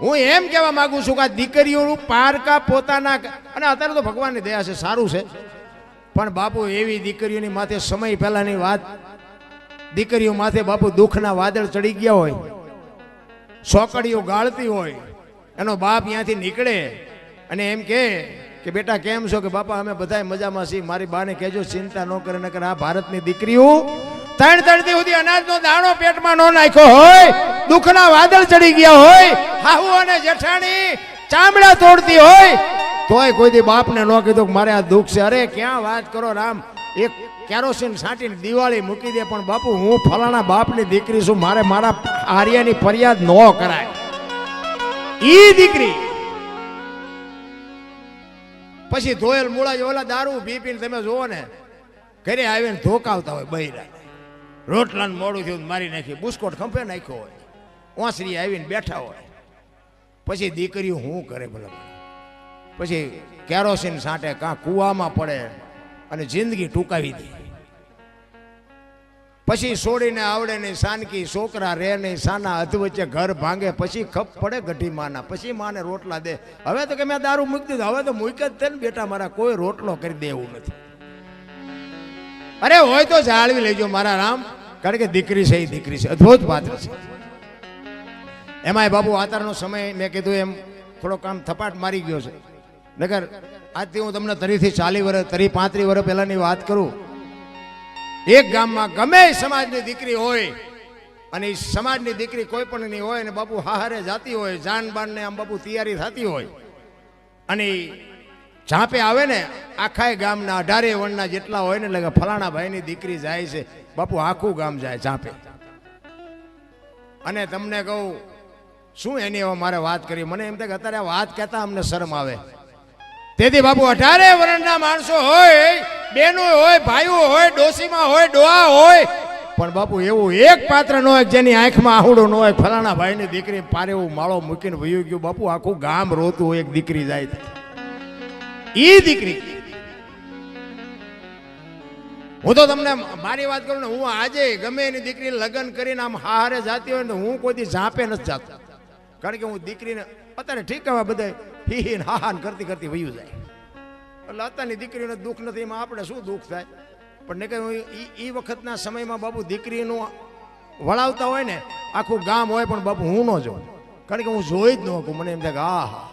હું એમ કહેવા માંગુ છું કે આ દીકરીઓનું પારકા પોતાના અને અત્યારે તો ભગવાનની દયા છે, સારું છે. પણ બાપુ, એવી દીકરીઓની માથે સમય પહેલાની વાત, દીકરીઓ માથે બાપુ દુઃખના વાદળ ચડી ગયા હોય સોકડીઓ ગાળતી હોય, એનો બાપ ત્યાંથી નીકળે અને એમ કહે કે બેટા, કેમ છો? કે બાપા, અમે બધાય મજામાં છીએ. મારી બાને કહેજો, ચિંતા ન કરે, નકર આ ભારતની દીકરીઓ ત્રણ ત્રણ દી સુધી અનાજનો દાણો પેટમાં ન નાખ્યો હોય, દુઃખના વાદળ ચડી ગયા હોય, હાહુ અને જેઠાણી ચામડા તોડતી હોય, તોય કોઈ દી બાપને ન કીધું કે મારે આ દુઃખ છે. અરે, ક્યાં વાત કરો રામ? એક કેરોસીન છાંટીને દિવાળી મૂકી દે, પણ બાપુ, હું ફલાણા બાપની દીકરી છું, મારે મારા આર્યની ફરિયાદ ન કરાય. ઈ દીકરી. પછી ધોયેલ મૂળા ઓલા દારૂ પી પીને તમે જુઓ ને, ઘરે આવીને ધોકાવતા હોય બૈરા. રોટલાને મોડું થયું મારી નાખી. બુસ્કોટ ખંભે નાખ્યો હોય. ઓસરી આવીને બેઠા હોય. પછી દીકરીઓ શું કરે ભલે પછી કેરોસીન સાંટે કાં કૂવામાં પડે અને જિંદગી ટૂંકાવી દે. પછી છોડીને આવડે નહીં, સાનકી છોકરા રે નહીં, સાના અધ વચ્ચે ઘર ભાંગે, પછી ખપ પડે ગઢી માના, પછી માને રોટલા દે. હવે તો કે મેં દારૂ મૂકી દીધું, હવે તો મૂક જ તે ને બેટા, મારા કોઈ રોટલો કરી દે એવું નથી. અરે હોય તો જાળવી લેજો, મારા રામ. કારણ કે દીકરી છે, એ દીકરી છે. અદ્ભુત પાત્ર છે. એમાંય બાબુ આતારનો સમય, મેં કીધું એમ થોડો કામ થપાટ મારી ગયો છે. નગર આજથી હું તમને તરીથી ચાલી વર્ષ તરી પાંત્રી વર્ષ પહેલાની વાત કરું. એક ગામમાં ગમે સમાજની દીકરી હોય, અને એ સમાજની દીકરી કોઈ પણ નહીં હોય ને બાપુ હાહારે જાતી હોય જાન બાનને આમ બાપુ તૈયારી થતી હોય, અને ઝાંપે આવે ને આખાય ગામના અઢારે વણના જેટલા હોય ને, એટલે ફલાણા ભાઈની દીકરી જાય છે બાપુ, આખું ગામ જાય ઝાંપે અને તમને કહું, શું એની હવે મારે વાત કરી મને એમ થાય કે અત્યારે વાત કહેતા અમને શરમ આવે. તેથી બાપુ, અઢારે વર્ણના માણસો હોય, બેનો હોય, ભાઈઓ હોય ડોસીમાં હોય, ડોહા હોય, પણ બાપુ, એવું એક પાત્ર ન હોય જેની આંખમાં આહુડો ન હોય, ફલાણા ભાઈની દીકરી પારે એવું માળો મૂકીને વયું ગયું. બાપુ, આખું ગામ રોતું હોય, એક દીકરી જાય. એ દીકરી હું તો તમને મારી વાત કરું ને, હું આજે ગમે એની દીકરી લગ્ન કરીને આમ હારે જાતી હોય ને હું કોઈથી ઝાંપે નથી જાતો. કારણ કે હું દીકરીને અત્યારે ઠીક હવે બધા હી હી હા કરતી કરતી વયું જાય. એટલે અત્યારની દીકરીને દુઃખ નથી, એમાં આપણે શું દુઃખ થાય? પણ ને કે એ વખતના સમયમાં બાપુ દીકરીનું વળાવતા હોય ને, આખું ગામ હોય પણ બાપુ હું ન જોઉં. કારણ કે હું જોઈ જ ન મને એમ થાય કે આ હા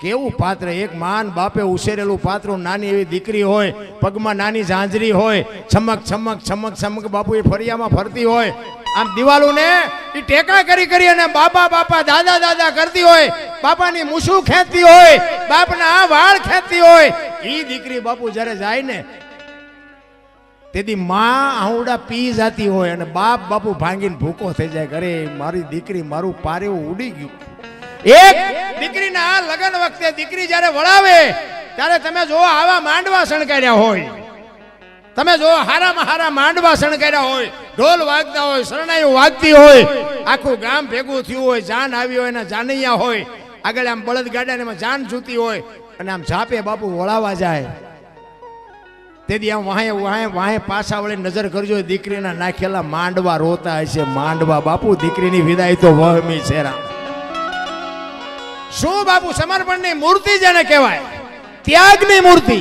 કેવું પાત્ર? એક માન બાપે ઉછેરેલું પાત્ર, નાની એવી દીકરી હોય, પગમાં નાની ઝાંઝરી હોય, છમક છમક છમક છમક બાપુ એ ફરિયામાં ફરતી હોય. આમ દિવાલું ને એ ટેકા કરી કરી અને બાપા બાપા, દાદા દાદા કરતી હોય, બાપાની મૂછું ખેંચતી હોય, બાપના આ વાળ ખેંચતી હોય. એ દીકરી બાપુ જ્યારે જાય ને, તેથી માં આહુડા પી જાતી હોય અને બાપ બાપુ ભાંગીને ભૂકો થઈ જાય ઘરે મારી દીકરી મારું પારેવું ઉડી ગયું. એક દીકરીના લગ્ન વખતે દીકરી જ્યારે વળાવે, ત્યારે તમે જો આવા માંડવા શણગાર્યા હોય. તમે જો હારામાં હારા માંડવા શણગાર્યા હોય, ઢોલ વાગતા હોય, શરણાઈઓ વાગતી હોય, આખું ગામ ભેગું થયું હોય, જાન આવી હોય ને જાનૈયા હોય, આગળ આમ બળદ એમાં જાન જૂતી હોય, અને આમ ઝાપે બાપુ વળાવા જાય. તેથી આમ વાહે વાહે વાહે પાછા વળી નજર કરજો દીકરીના નાખેલા માંડવા રોતા હશે. માંડવા બાપુ, દીકરીની વિદાય તો વહમી છે રામ. શું બાપુ, સમર્પણની મૂર્તિ જેને કહેવાય? ત્યાગની મૂર્તિ.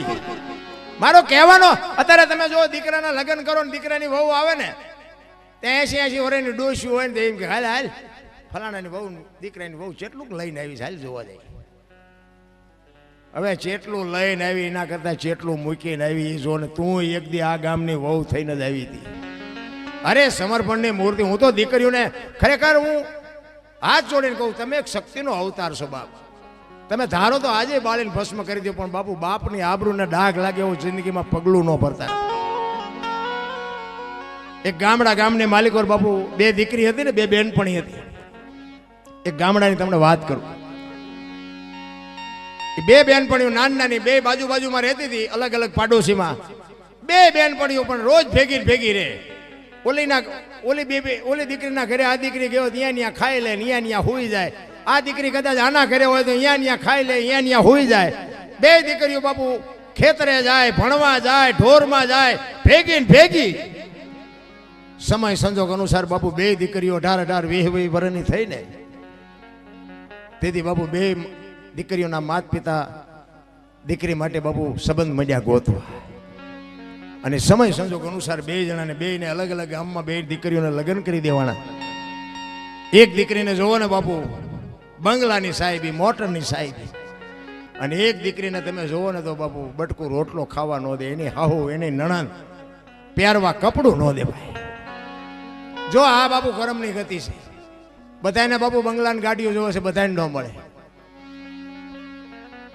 મારો કહેવાનો, અત્યારે તમે જો દીકરાના લગ્ન કરો ને દીકરાની વહુ આવે ને ત્યાં એસી એસી વર્ષની ડોસી હોય ને એમ કે, હાલ હાલ, ફલાણાની વહુ, દીકરાની વહુ જેટલું લઈને આવી હાલ, જોવા જાય હવે જેટલું લઈને આવી, એના કરતા જેટલું મૂકીને આવી જો ને તું એક દી આ ગામની વહુ થઈને જ આવી હતી. અરે, સમર્પણની મૂર્તિ, હું તો દીકરીઓને ખરેખર હું હાથ જોડીને કહું, તમે એક શક્તિનો અવતાર છો બાપ. તમે ધારો તો આજે બાળીને ભસ્મ કરી દો પણ બાપુ, બાપની આબરૂને ડાઘ લાગે એવું જિંદગીમાં પગલું ન ભરતા. એક ગામડા ગામની માલિકોર બાપુ, બે દીકરી હતી ને, બે બહેનપણી હતી. એક ગામડાની તમને વાત કરું. બે બહેનપણીઓ નાની નાની, બે બાજુ બાજુમાં રહેતી હતી, અલગ અલગ પાડોશીમાં. બે બહેનપણીઓ પણ રોજ ભેગી ભેગી રહે. ઓલીના ઓલી બે બે ઓલી દીકરીના ઘરે આ દીકરી ગયો, ત્યાં ત્યાં ખાઈ લે ત્યાં ત્યાં હોઈ જાય. આ દીકરી કદાચ આના ઘરે હોય તો અહીંયા ત્યાં ખાઈ લે અહીંયા ત્યાં હોઈ જાય. બે દીકરીઓ બાપુ ખેતરે જાય, ભણવા જાય, ઢોરમાં જાય ભેગી ભેગી. સમય સંજોગ અનુસાર બાપુ બે દીકરીઓ ઢાર ઢાર વેહ વેહ વરની થઈને તેથી બાપુ બે દીકરીઓના માત પિતા દીકરી માટે બાપુ સંબંધ મળ્યા ગોતવા. અને સમય સંજોગ અનુસાર બે જણાને બેયને અલગ અલગ ગામમાં બે દીકરીઓને લગ્ન કરી દેવાના. એક દીકરીને જોવો ને બાપુ, બંગલાની સાહેબી, મોટરની સાહેબી. અને એક દીકરીને તમે જોવો ને તો બાપુ, બટકું રોટલો ખાવા ન દે, એની હાહુ, એની નણાન પહેરવા કપડું ન દે ભાઈ. જો આ બાપુ કરમની ગતિ છે. બધાને બાપુ બંગલાની ગાડીઓ જોવે છે બધાને ન મળે.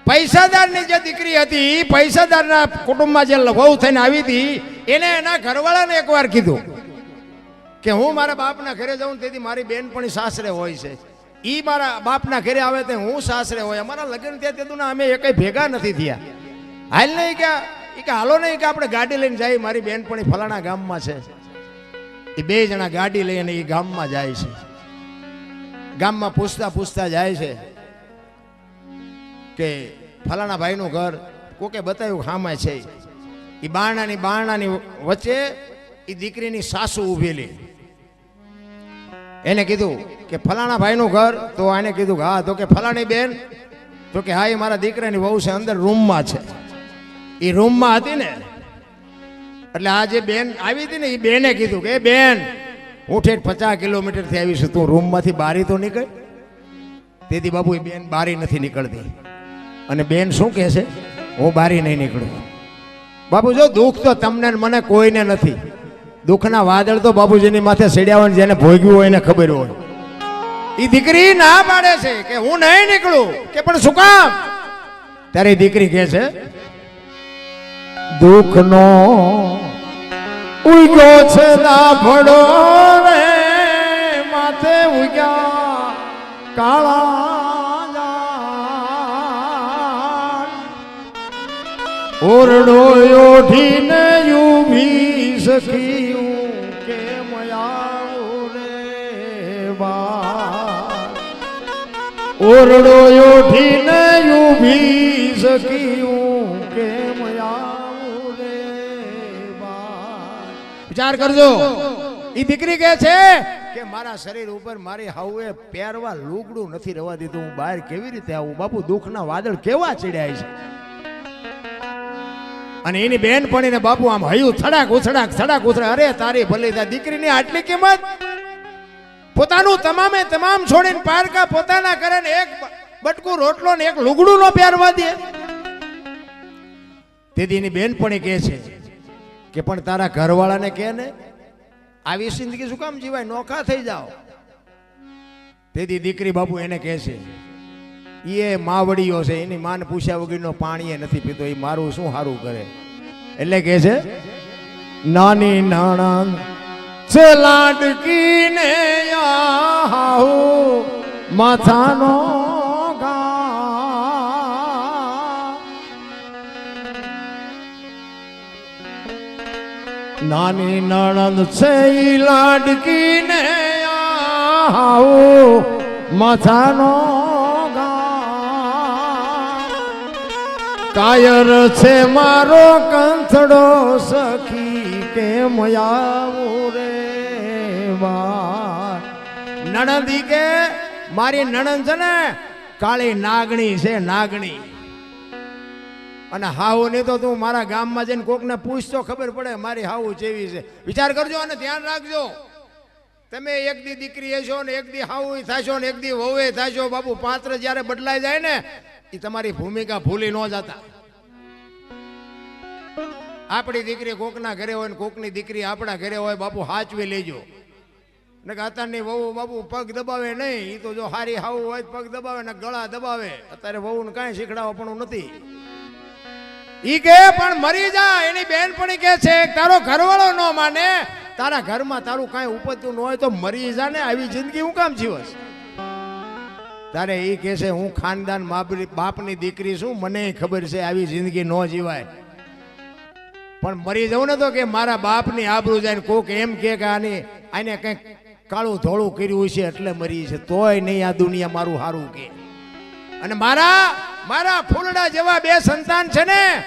પૈસાદારની જે દીકરી હતી એ પૈસાદારના કુટુંબમાં જે વહુ થઈને આવી હતી, એને એના ઘરવાળાને એકવાર કીધું કે હું મારા બાપના ઘરે જાઉં ને તેથી મારી બેનપણી સાસરે હોય છે. એ મારા બાપના ઘરે આવે તે હું સાસરે હોય. અમારા લગ્ન થયા તેતું અમે કંઈ ભેગા નથી થયા. હાલ નહીં કે એ કે હાલો નહીં કે આપણે ગાડી લઈને જઈએ મારી બેનપણી ફલાણા ગામમાં છે. એ બે જણા ગાડી લઈને એ ગામમાં જાય છે. ગામમાં પૂછતા પૂછતા જાય છે. કે ફલાણા ભાઈનું ઘર, કોકે બતાવ્યું ખામાં છે. એ બારણાની બારણાની વચ્ચે એ દીકરીની સાસુ ઊભેલી. એને કીધું કે ફલાણા ભાઈનું ઘર, તો આને કીધું હા, તો કે ફલાણી બેન, તો કે હા એ મારા દીકરાની વહુ છે, અંદર રૂમમાં છે. એ રૂમમાં હતી ને, એટલે આ જે બેન આવી હતી ને એ બેને કીધું કે બેન, હું ઠેઠ પચાસ કિલોમીટરથી આવી છું, તું રૂમમાંથી બારી તો નીકળ. તેથી બાબુ એ બેન બારી નથી નીકળતી. અને બેન શું કહે છે? હું બારી નહીં નીકળું. બાપુ, જો દુઃખ તો તમને મને કોઈને નથી. દુઃખના વાદળ તો બાપુજીની માથે સીડ્યા હોય ને જેને ભોગ્યું હોય એને ખબર હોય. એ દીકરી ના પાડે છે કે હું નહીં નીકળું, કે પણ શું કામ? ત્યારે દીકરી કહે છે, દુઃખનો ઉગ્યો છે દાભડો રે, માથે ઉગ્યા કાળા ઓરડો ઓઢીને ઊભી સખીયું કે આવું રે બા ઓરડો ઓઢીને ઊભી સખીયું કે આવું રે બા વિચાર કરજો. ઈ દીકરી કહે છે કે મારા શરીર ઉપર મારી હાઉએ પહેરવા લુગડું નથી રવા દીધું. હું બહાર કેવી રીતે આવું? બાપુ, દુઃખના વાદળ કેવા ચડ્યા છે? અને એની બેન ને બાપુ આમ હયું થડાક ઉછડાક થડાક ઉછડા અરે, તારી ભલે દીકરીની આટલી કિંમત પોતાનું તમામે તમામ છોડીને પારકા પોતાના કરે એક બટકું, રોટલો ને એક લુગડું નો પહેરવા દે. તેથી એની બેનપણી કહે છે કે, પણ તારા ઘરવાળાને કહે ને, આવી જિંદગી શું કામ જીવાય? નોખા થઈ જાઓ. તેથી દીકરી બાપુ એને કહે છે એ માવડીઓ છે, એની માન પૂછ્યા વગરનો પાણી એ નથી પીતો, એ મારું શું સારું કરે? એટલે કે છે, નાની નાણા છે લાડકીને માથાનો નાની નણંદ છે ઈ લાડકીને આવું, માથાનો કાયર છે મારો કંથડો સખી, કેમ આવું રે નણંદી કે, મારી નણંદ છે ને, કાળી નાગણી છે, નાગણી. અને હાવ નહીં તો તું મારા ગામમાં જઈને કોકને પૂછતો ખબર પડે મારી હાવું જેવી છે. વિચાર કરજો અને ધ્યાન રાખજો. તમે એક દી દીકરી હશો ને એક દી હાવું થશો ને એક દી વહુએ થશો. બાપુ પાત્ર જ્યારે બદલાઈ જાય ને એ તમારી ભૂમિકા ભૂલી ન જતા. આપણી દીકરી કોકના ઘરે હોય ને કોકની દીકરી આપણા ઘરે હોય, બાપુ હાચવી લેજો. ને કે અત્યારની વહુ બાપુ પગ દબાવે નહીં એ તો જો હારી હાવું હોય પગ દબાવે ને ગળા દબાવે. અત્યારે વહુને કાંઈ શીખડાવવાનું નથી. ઈ કે પણ મરી જા, એની બેનપણી કે છે, તારો ઘરવાળો ન માને. તારા ઘરમાં તારું કાંઈ ઉપજતું ન હોય તો મરી જા ને, આવી જિંદગી હું કામ જીવસ તારે એ કહે છે, હું ખાનદાન બાપની દીકરી છું, મને ખબર છે આવી જિંદગી ન જીવાય. પણ મરી જવું ને તો કે મારા બાપની આબરૂ જાય કોક એમ કે આની આને કંઈક કાળું ધોળું કર્યું છે એટલે મરી છે. તોય નહીં આ દુનિયા મારું સારું કે. અને મારા મારા ફૂલડા જેવા બે સંતાન છે ને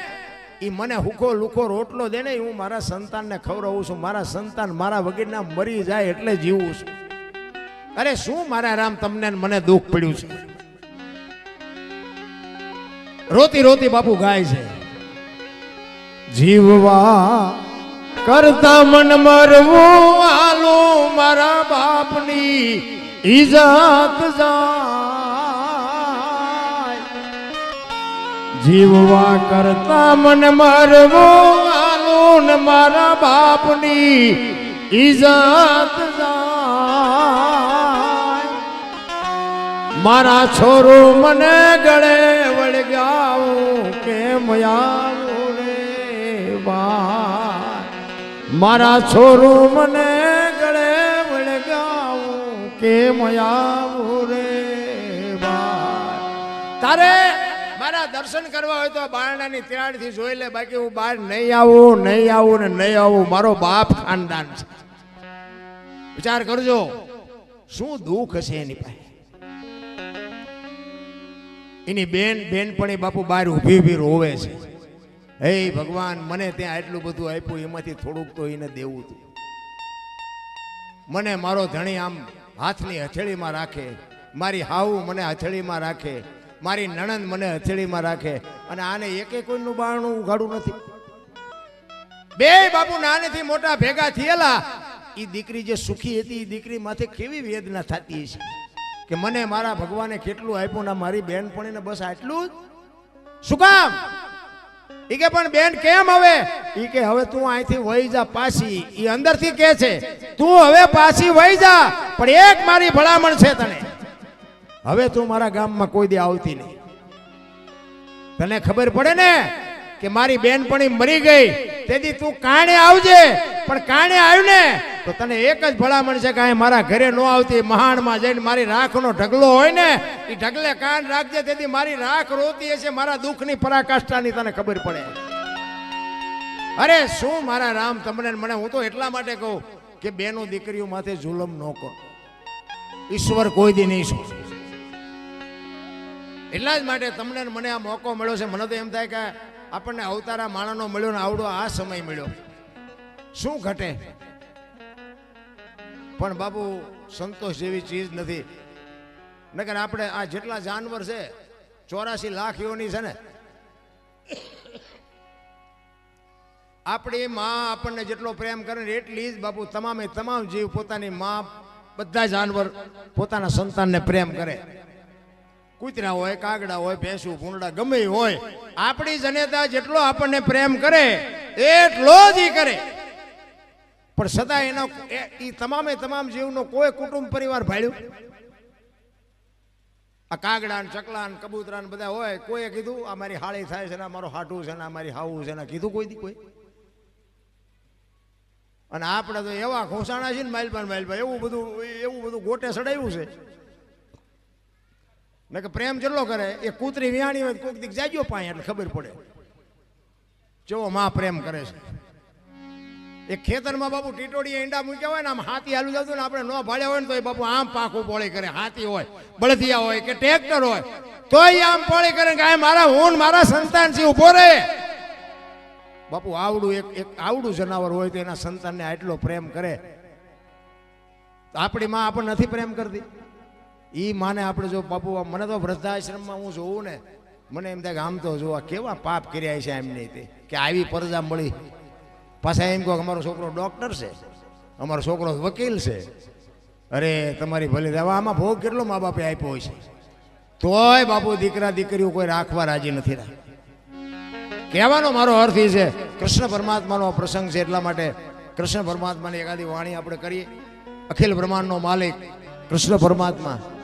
એ મને હુકો લુકો રોટલો દે ને હું મારા સંતાનને ખવડાવું છું. મારા સંતાન મારા વગેરેના મરી જાય એટલે જીવું છું. અરે શું મારા રામ તમને મને દુઃખ પડ્યું છે? રોતી રોતી બાપુ ગાય છે. જીવવા કરતા મન મરવું આલો મારા બાપની ઇજાત જાય. જીવવા કરતા મન મરવું આલો મારા બાપની ઈજત મારા છોરો મને ગળે વળગાવું કેમ આવું રે મારા છોરો મને ગળે વળગાવું કેમ આવું રે તારે મારા દર્શન કરવા હોય તો બારણાની તિરાડથી જોઈ લે, બાકી હું બહાર નહીં આવું નહીં આવું ને નહીં આવું. મારો બાપ ખાનદાન છે. વિચાર કરજો, શું દુઃખ હશે એની પાસે? એની બેન, બેનપણી બાપુ બહાર ઊભી ઊભી રોવે છે. હે ભગવાન, મને ત્યાં આટલું બધું આપ્યું, એમાંથી થોડુંક તો એને દેવું હતું મને મારો ધણી આમ હાથની હથેળીમાં રાખે, મારી હાવુ મને હથેળીમાં રાખે, મારી નણંદ મને હથેળીમાં રાખે, અને આને એકે કોઈનું બારણું ઉઘાડું નથી. બે બાપુ નાનેથી મોટા ભેગા થયેલા એ દીકરી જે સુખી હતી એ દીકરી માથે કેવી વેદના થતી હશે? કે મને મારા ભગવાને કેટલું આપ્યું ને મારી બેનપણીને બસ આટલું જ? શું કામ? ઈ કે પણ બેન કેમ હવે? ઈ કે હવે તું અહીંથી વહી જા પાછી. ઈ અંદરથી કે છે, તું હવે પાછી વહી જા, પણ એક મારી ભલામણ છે તને. હવે તું મારા ગામમાં કોઈ દે આવતી નહીં. તને ખબર પડે ને? કે મારી બેનપણી મરી ગઈ, તેથી તું કાણે આવજે, પણ કાણે આવ્યું ને તો તને એક જ ભલામણ છે કે અહીં મારા ઘરે ન આવતી મહાણમાં જઈને મારી રાખનો ઢગલો હોય ને એ ઢગલે કાન રાખજે, તેથી મારી રાખ રોતી હશે, મારા દુઃખની પરાકાષ્ઠાની તને ખબર પડે. અરે, શું મારા રામ તમને મને, હું તો એટલા માટે કહું કે બેનો દીકરીઓ માથે જુલમ ન કરો. ઈશ્વર કોઈ દી નહીં શું એટલા જ માટે તમને મને આ મોકો મળ્યો છે. મને તો એમ થાય કે આપણને અવતારા માણસનો મળ્યો ને આવડો આ સમય મળ્યો. શું ઘટે? પણ બાબુ સંતોષ જેવી ચીજ નથી. નકર આપણે આ જેટલા જાનવર છે, ચોરાસી લાખ યોની છે ને, આપણી માં આપણને જેટલો પ્રેમ કરે ને એટલી જ બાપુ તમામે તમામ જીવ પોતાની માં બધા જાનવર પોતાના સંતાનને પ્રેમ કરે. કૂતરા હોય, કાગડા હોય, ભેંસું ભૂંડા ગમે હોય, આપણી જનેતા જેટલો આપણને પ્રેમ કરે, એટલો જ કરે. પણ સદા એનો એ- તમામે તમામ જીવનો કોઈ કુટુંબ પરિવાર ભાડ્યો આ કાગડા ને ચકલા ને કબૂતરા ને બધા હોય, કોઈએ કીધું, આ મારી હાળી થાય છે ને મારો હાટું છે ને અમારી મારી હાવું છે ને, કીધું કોઈ દી કોઈ? અને આપણે તો એવા ઘોસાણા છે ને, માઇલપાન માઇલપાન, એવું બધું એવું બધું ગોટે સડાયું છે. ને પ્રેમ જેટલો કરે, એ કૂતરી વિયાણી હોય કોઈક દીક જાગ્યો પાય એટલે ખબર પડે. ચેવો માં પ્રેમ કરે છે. એ ખેતરમાં બાપુ ટીટોડી ઈંડા મૂક્યા હોય ને, આમ હાથી હાલું જતું ને, આપણે ન ભાડ્યા હોય ને તો એ બાપુ આમ પાખું પોળી કરે. હાથી હોય, બળદિયા હોય કે ટ્રેક્ટર હોય, તોય આમ પોળી કરે કે મારા હું મારા સંતાન છે ઊભો રહે બાપુ આવડું એક એક આવડું જનાવર હોય તો એના સંતાનને આટલો પ્રેમ કરે. આપણી માં આપણને નથી પ્રેમ કરતી. ઈ માને આપણે જો બાપુ મને તો વૃદ્ધાશ્રમમાં હું જોઉં ને, મને એમ થાય આમ તો જો કેવા પાપ કર્યા છે એમને તે, કે આવી પરજા મળી. પાછા એમ કહો અમારો છોકરો ડૉક્ટર છે, અમારો છોકરો વકીલ છે. અરે, તમારી ભલે હવે આમાં ભોગ કેટલો મા બાપે આપ્યો હોય છે? તોય બાપુ દીકરા, દીકરીઓ કોઈ રાખવા રાજી નથી રાખ કહેવાનો મારો અર્થ એ છે, કૃષ્ણ પરમાત્માનો પ્રસંગ છે એટલા માટે કૃષ્ણ પરમાત્માની એકાદી વાણી આપણે કરીએ. અખિલ બ્રહ્માંડનો માલિક કૃષ્ણ પરમાત્મા.